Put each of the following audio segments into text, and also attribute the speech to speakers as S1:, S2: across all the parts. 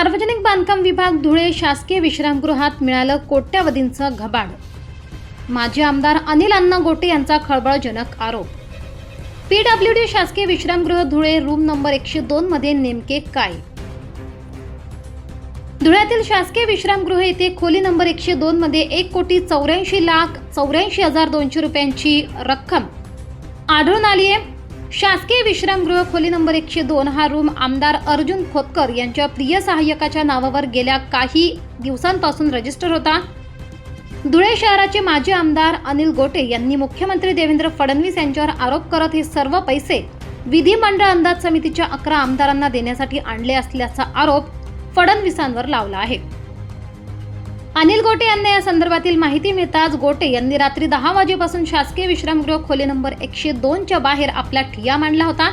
S1: सार्वजनिक बांधकाम विभाग धुळे शासकीय विश्रामगृहात मिळालं कोट्यावधींचं घबाड. माजी आमदार अनिल अण्णा गोटे यांचा खळबळजनक आरोप. पीडब्ल्यूडी शासकीय विश्रामगृह धुळे रूम नंबर एकशे दोन मध्ये नेमके काय? धुळ्यातील शासकीय विश्रामगृह येथे खोली नंबर एकशे दोन मध्ये एक कोटी चौऱ्याऐंशी लाख चौऱ्याऐंशी हजार दोनशे रुपयांची रक्कम. आढळून आली आहे शासकीय विश्रामगृह खोली नंबर एकशे दोन हा रूम आमदार अर्जुन खोतकर यांच्या प्रिय सहाय्यकाच्या नावावर गेल्या काही दिवसांपासून रजिस्टर होता. धुळे शहराचे माजी आमदार अनिल गोटे यांनी मुख्यमंत्री देवेंद्र फडणवीस यांच्यावर आरोप करत हे सर्व पैसे विधिमंडळ अंदाज समितीच्या अकरा आमदारांना देण्यासाठी आणले असल्याचा आरोप फडणवीसांवर लावला आहे. अनिल गोटे यांना या संदर्भातील माहिती मिळताच गोटे यांनी रात्री दहा वाजेपासून शासकीय विश्रामगृह खोली नंबर एकशे दोनच्या बाहेर आपला ठिया मांडला होता.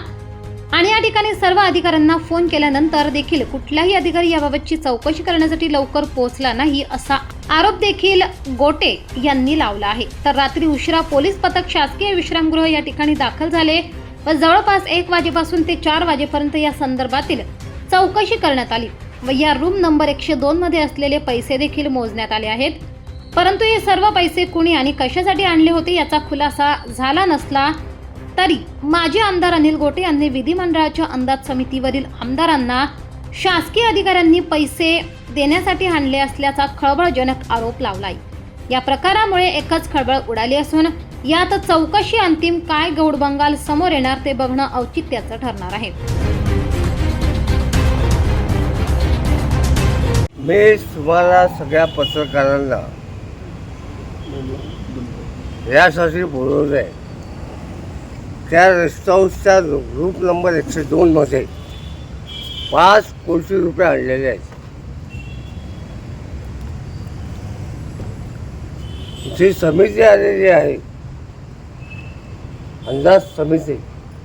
S1: आणि या ठिकाणी सर्व अधिकाऱ्यांना फोन केल्यानंतर देखील कुठलाही अधिकारी याबाबतची चौकशी करण्यासाठी लवकर पोहोचला नाही असा आरोप देखील गोटे यांनी लावला आहे. तर रात्री उशिरा पोलीस पथक शासकीय विश्रामगृह या ठिकाणी दाखल झाले व जवळपास एक वाजेपासून ते चार वाजेपर्यंत या संदर्भातील चौकशी करण्यात आली. व या रूम नंबर एकशे दोनमध्ये असलेले पैसे देखील मोजण्यात आले आहेत. परंतु हे सर्व पैसे कुणी आणि कशासाठी आणले होते याचा खुलासा झाला नसला तरी माजी आमदार अनिल गोटे यांनी विधिमंडळाच्या अंदाज समितीवरील आमदारांना शासकीय अधिकाऱ्यांनी पैसे देण्यासाठी आणले असल्याचा खळबळजनक आरोप लावलाय. या प्रकारामुळे एकच खळबळ उडाली असून यात चौकशी अंतिम काय गौडबंगाल समोर येणार ते बघणं औचित्याचं ठरणार आहे.
S2: मी तुम्हाला सगळ्या पत्रकारांना यासाठी बोलवलं आहे. त्या रेस्ट हाऊसच्या ग्रुप नंबर एकशे दोनमध्ये पाच कोटी रुपये आणलेले आहेत. जी समिती आलेली आहे. अंदाज समिती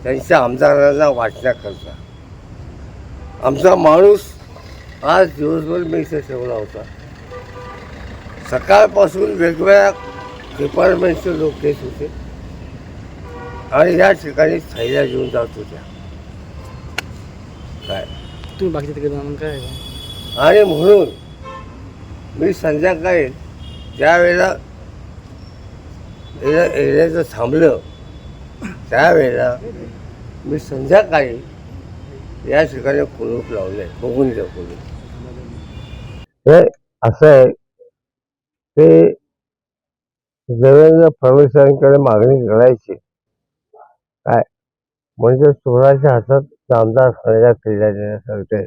S2: त्यांच्या आमदारांना वाटण्याकरता आमचा माणूस आज दिवसभर मी इथे ठेवला होता. सकाळपासून वेगवेगळ्या डिपार्टमेंटचे लोक येत होते. आणि या ठिकाणी थैल्या घेऊन जात होत्या. काय?
S3: तुम्ही बाकीच्या तिकडे जाऊन काय?
S2: आणि म्हणून मी संध्याकाळी ज्या वेळेला एरिया- एरियाचं थांबलं त्यावेळेला मी संध्याकाळी या ठिकाणी कुलूप लावले बघून द्या कुलूप. हे असं आहे ते देवेंद्र फडणवीसांकडे मागणी करायची. काय? म्हणजे चोराच्या हातात आमदार खरेदी केल्या देण्यासारखे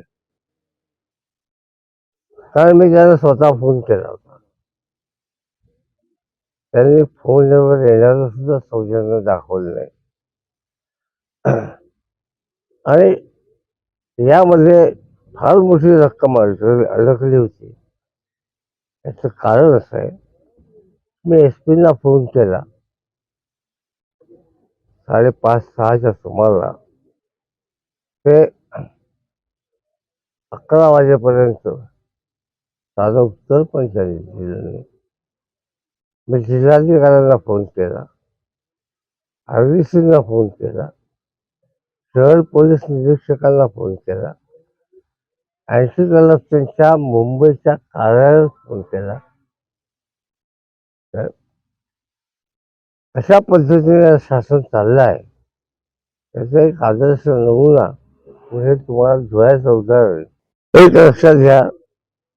S2: कारण मी त्यांना स्वतः फोन केला होता. त्यांनी फोनवर येण्याचं सुद्धा सौजन्य दाखवलं नाही. आणि यामध्ये फार मोठी रक्कम अडकली होती. याचं कारण असं आहे मी एस पीना फोन केला. साडेपाच सहाच्या सुमाराला. ते अकरा वाजेपर्यंत साधं उत्तर पण त्यांनी दिलं नाही. मी जिल्हाधिकाऱ्यांना फोन केला. आर फोन केला. शहर पोलीस निरीक्षकांना फोन केला. ऐंशी त्यांच्या मुंबईच्या कार्यालयात फोन केला. अशा पद्धतीने शासन चाललं आहे त्याचा एक आदर्श नमुना म्हणजे तुम्हाला धुळ्याचं उदाहरण एक लक्षात घ्या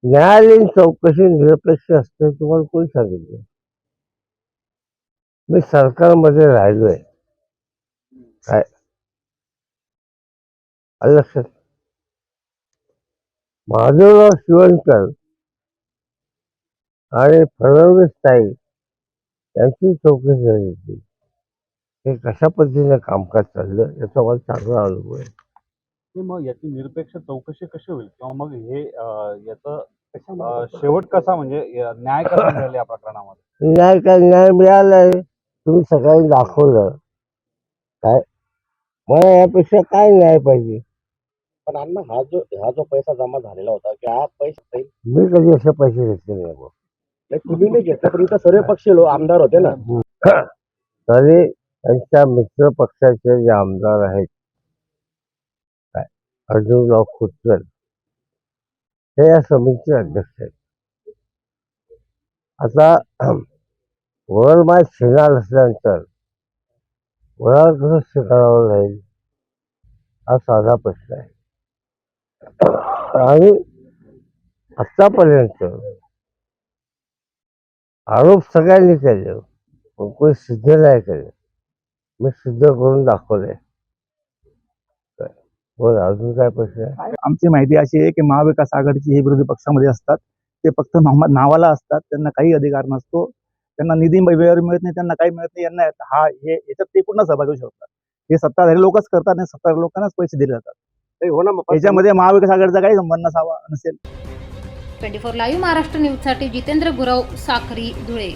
S2: न्यायालयीन चौकशी निरपेक्ष असते तुम्हाला कोणी सांगितलं? मी सरकारमध्ये राहिलोय. काय? लक्षात? लक्षात माधवराव शिवणकर आणि फडणवीस ताई यांची चौकशी झाली होती. हे कशा पद्धतीने कामकाज चाललं याचा मला चांगला अनुभव आहे.
S4: की मग याची निरपेक्ष चौकशी कशी होईल? किंवा मग हे याचं शेवट कसा म्हणजे न्याय कसा मिळेल या प्रकरणामध्ये?
S2: न्याय काय न्याय मिळालाय. तुम्ही सकाळी दाखवलं. काय? मला यापेक्षा काय न्याय पाहिजे?
S3: पण अण्णा हा जो हा जो पैसा जमा झालेला होता की हा पैसा
S2: मी कधी असे पैसे घेतले नाही.
S3: तुम्ही नाही घेतला पण इथं सर्व पक्षी लो- आमदार होते ना.
S2: तरी त्यांच्या मित्र पक्षाचे जे आमदार आहेत काय अर्जुनराव खोतकर हे या समितीचे अध्यक्ष आहेत. आता वरमाय शिणार असल्यानंतर वराळ कसं स्वीकारावं लागेल हा साधा प्रश्न आहे. आणि आतापर्यंत आरोप सगळ्यांनी केले. पण कोणी सिद्ध नाही केले. मी सिद्ध करून दाखवले. बोला अजून काय प्रश्न
S5: आमची माहिती अशी आहे की महाविकास आघाडीची हे विरोधी पक्षामध्ये असतात. ते फक्त नावाला असतात. त्यांना काही अधिकार नसतो. त्यांना निधी वेळेवर मिळत नाही. त्यांना काही मिळत नाही. यांना हा हे याच्यात ते पूर्ण सहभागी होऊ शकतात. हे सत्ताधारी लोकच करतात आणि सत्ताधारी लोकांनाच पैसे दिले जातात.
S3: हो ना
S5: याच्यामध्ये महाविकास आघाडीचा काही संबंध नसावा नसेल.
S1: ट्वेंटी फोर लाईव्ह महाराष्ट्र न्यूजसाठी जितेंद्र गुरव साखरी धुळे.